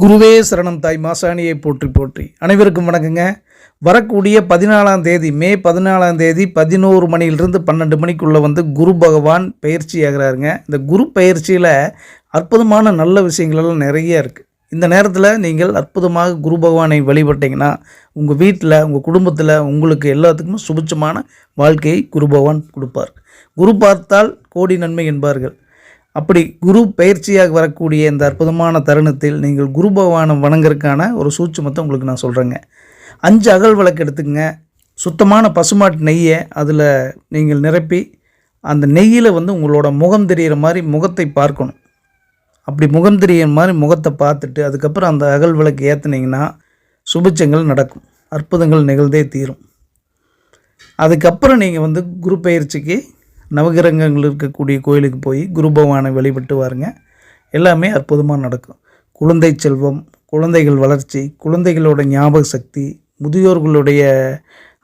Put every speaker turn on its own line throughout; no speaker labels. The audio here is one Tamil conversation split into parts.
குருவே சரணம் தாய் மாசாணியை போற்றி போற்றி. அனைவருக்கும் வணக்கங்க. வரக்கூடிய பதினாலாம் தேதி மே பதினாலாம் தேதி பதினோரு மணியிலிருந்து பன்னெண்டு மணிக்குள்ளே வந்து குரு பகவான் பயிற்சி ஆகிறாருங்க. இந்த குரு பயிற்சியில் அற்புதமான நல்ல விஷயங்களெல்லாம் நிறைய இருக்குது இந்த நேரத்தில் நீங்கள் அற்புதமாக குரு பகவானை வழிபட்டீங்கன்னா உங்கள் வீட்டில் உங்கள் குடும்பத்தில் உங்களுக்கு எல்லாத்துக்குமே சுபிட்சமான வாழ்க்கையை குரு பகவான் கொடுப்பார். குரு பார்த்தால் கோடி நன்மை என்பார்கள். அப்படி குரு பயிற்சியாக வரக்கூடிய இந்த அற்புதமான தருணத்தில் நீங்கள் குரு பகவானை வணங்குறதுக்கான ஒரு சூட்சமத்தை உங்களுக்கு நான் சொல்கிறேங்க அஞ்சு அகல் விளக்கு எடுத்துக்கங்க. சுத்தமான பசுமாட்டு நெய்யை அதில் நீங்கள் நிரப்பி அந்த நெய்யில் வந்து உங்களோட முகம் தெரிகிற மாதிரி முகத்தை பார்க்கணும். அப்படி முகம் தெரியிற மாதிரி முகத்தை பார்த்துட்டு அதுக்கப்புறம் அந்த அகல் விளக்கு ஏற்றுனீங்கன்னா சுபிச்சங்கள் நடக்கும். அற்புதங்கள் நிகழ்ந்தே தீரும். அதுக்கப்புறம் நீங்கள் வந்து குரு பயிற்சிக்கு நவகிரகங்கள் இருக்கக்கூடிய கோயிலுக்கு போய் குரு பகவானை வழிபட்டு வாருங்க. எல்லாமே அற்புதமாக நடக்கும். குழந்தை செல்வம் குழந்தைகள் வளர்ச்சி குழந்தைகளோட ஞாபக சக்தி முதியோர்களுடைய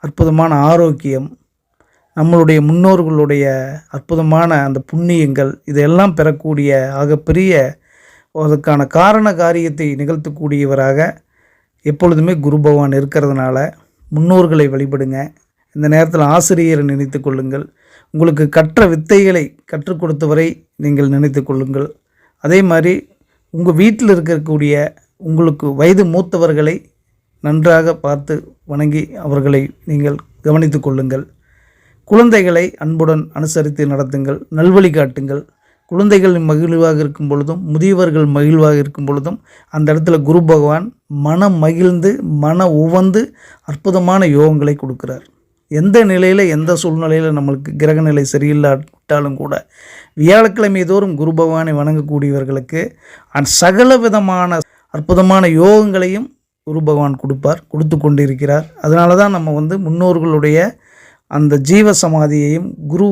அற்புதமான ஆரோக்கியம் நம்மளுடைய முன்னோர்களுடைய அற்புதமான அந்த புண்ணியங்கள் இதெல்லாம் பெறக்கூடிய ஆகப்பெரிய அதுக்கான காரண காரியத்தை நிகழ்த்தக்கூடியவராக எப்பொழுதுமே குரு பகவான் இருக்கிறதுனால முன்னோர்களை வழிபடுங்க. இந்த நேரத்தில் ஆசிரியரை நினைத்து கொள்ளுங்கள். உங்களுக்கு கற்ற வித்தைகளை கற்றுக் கொடுத்தவரை நீங்கள் நினைத்து கொள்ளுங்கள். அதே மாதிரி உங்கள் வீட்டில் இருக்கக்கூடிய உங்களுக்கு வயது மூத்தவர்களை நன்றாக பார்த்து வணங்கி அவர்களை நீங்கள் கவனித்து கொள்ளுங்கள். குழந்தைகளை அன்புடன் அனுசரித்து நடத்துங்கள். நல்வழி காட்டுங்கள். குழந்தைகள் மகிழ்வாக இருக்கும் பொழுதும் முதியவர்கள் மகிழ்வாக இருக்கும் பொழுதும் அந்த இடத்துல குரு பகவான் மனம் மகிழ்ந்து மன உவந்து அற்புதமான யோகங்களை கொடுக்கிறார். எந்த நிலையில் எந்த சூழ்நிலையில் நம்மளுக்கு கிரக நிலை சரியில்லாட்டாலும் கூட வியாழக்கிழமை தோறும் குரு பகவானை வணங்கக்கூடியவர்களுக்கு சகல விதமான அற்புதமான யோகங்களையும் குரு பகவான் கொடுப்பார் கொடுத்து கொண்டிருக்கிறார். அதனால தான் நம்ம வந்து முன்னோர்களுடைய அந்த ஜீவ சமாதியையும் குரு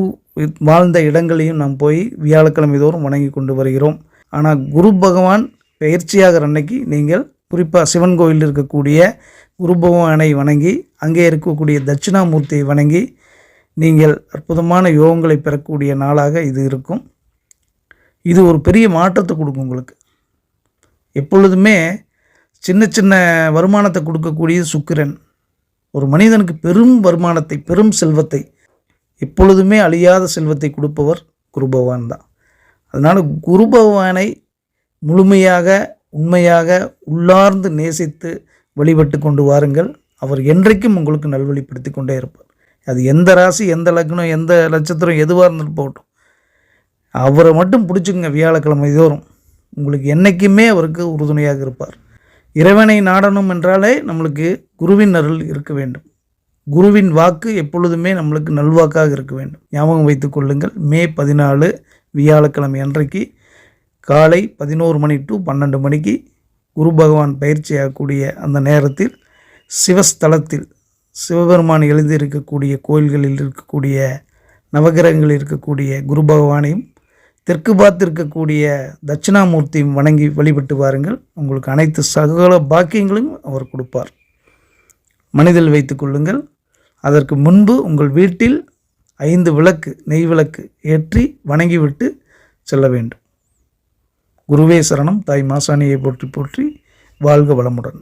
வாழ்ந்த இடங்களையும் நாம் போய் வியாழக்கிழமை தோறும் வணங்கி கொண்டு வருகிறோம். ஆனால் குரு பகவான் பயிற்சியாகிற அன்னைக்கு நீங்கள் குறிப்பாக சிவன் கோயில் இருக்கக்கூடிய குருபவானை வணங்கி அங்கே இருக்கக்கூடிய தட்சிணாமூர்த்தியை வணங்கி நீங்கள் அற்புதமான யோகங்களை பெறக்கூடிய நாளாக இது இருக்கும். இது ஒரு பெரிய மாற்றத்தை கொடுக்கும் உங்களுக்கு. எப்பொழுதுமே சின்ன சின்ன வருமானத்தை கொடுக்கக்கூடிய சுக்கிரன் ஒரு மனிதனுக்கு பெரும் வருமானத்தை பெரும் செல்வத்தை எப்பொழுதுமே அழியாத செல்வத்தை கொடுப்பவர் குரு பகவான் தான். அதனால் குரு பகவானை முழுமையாக உண்மையாக உள்ளார்ந்து நேசித்து வழிபட்டு கொண்டு வாருங்கள். அவர் என்றைக்கும் உங்களுக்கு நல்வழிப்படுத்தி கொண்டே இருப்பார். அது எந்த ராசி எந்த லக்னம் எந்த நட்சத்திரம் எதுவாக இருந்தாலும் போகட்டும். அவரை மட்டும் பிடிச்சிக்கங்க வியாழக்கிழமை தோறும். உங்களுக்கு என்றைக்குமே அவருக்கு உறுதுணையாக இருப்பார். இறைவனை நாடணும் என்றாலே நம்மளுக்கு குருவின் அருள் இருக்க வேண்டும். குருவின் வாக்கு எப்பொழுதுமே நம்மளுக்கு நல்வாக்காக இருக்க வேண்டும். ஞாபகம் வைத்துக் கொள்ளுங்கள். மே பதினாலு வியாழக்கிழமை அன்றைக்கு காலை பதினோரு மணி டு பன்னெண்டு மணிக்கு குரு பகவான் பயிற்சியாகக்கூடிய அந்த நேரத்தில் சிவஸ்தலத்தில் சிவபெருமான் எழுந்திருக்கக்கூடிய கோயில்களில் இருக்கக்கூடிய நவகிரகங்களில் இருக்கக்கூடிய குரு பகவானையும் தெற்கு பார்த்து இருக்கக்கூடிய தட்சிணாமூர்த்தியும் வணங்கி வழிபட்டு வாருங்கள். உங்களுக்கு அனைத்து சகல பாக்கியங்களையும் அவர் கொடுப்பார். மனிதில் வைத்து கொள்ளுங்கள். அதற்கு முன்பு உங்கள் வீட்டில் ஐந்து விளக்கு நெய் விளக்கு ஏற்றி வணங்கிவிட்டு செல்ல வேண்டும். குருவே சரணம் தாய் மாசாணியை போற்றி போற்றி வாழ்க வளமுடன்.